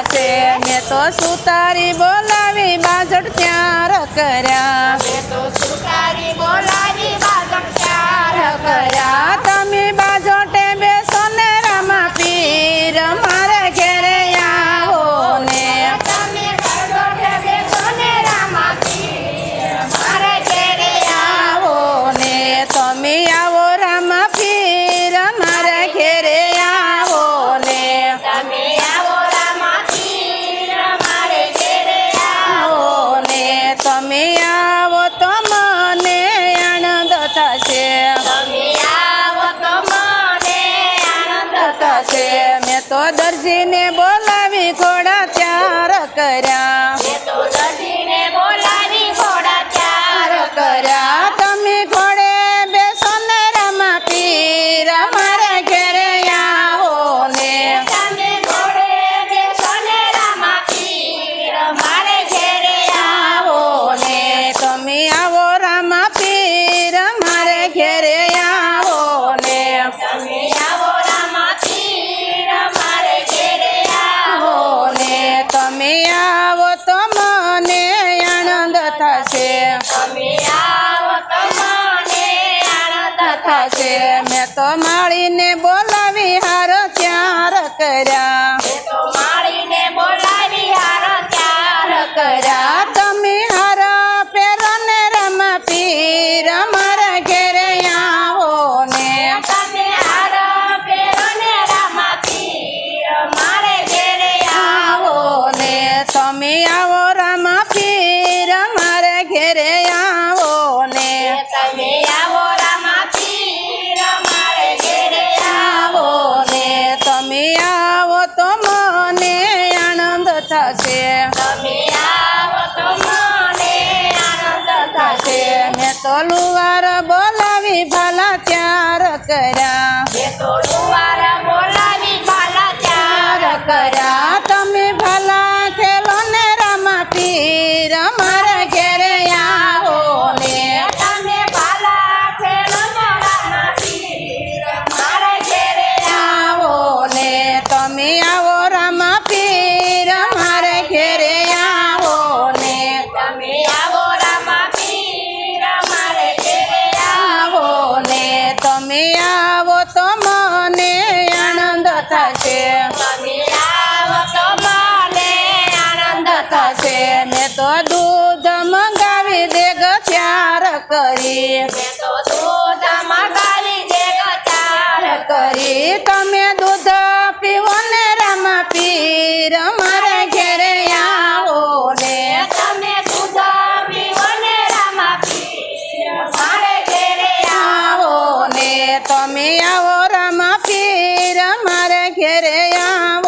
પાસે મેં તો સુતારી બોલાવી બાજટ ત્યાર કર્યા છે. મેં તો દરજીને બોલા થશે મેં તો માળીને બોલાવી હાર. તલુવાર બોલાવી ભાલા ત્યાર કર્યા. તલુવાર બોલાવી ભાલા ત્યાર કર્યા. તમે ભલા ખેલો ને રમા પી રમા તો દૂધ મંગાવી દે ગચાર કરી. કરી. તમે દૂધ પીવો ને રામ પીર મારા ઘેરે આવો ને. તમે દૂધ પીવો ને રામ પીર મારે ઘેર આવો ને. તમે આવો રામ પીર મારે ઘેરે આવો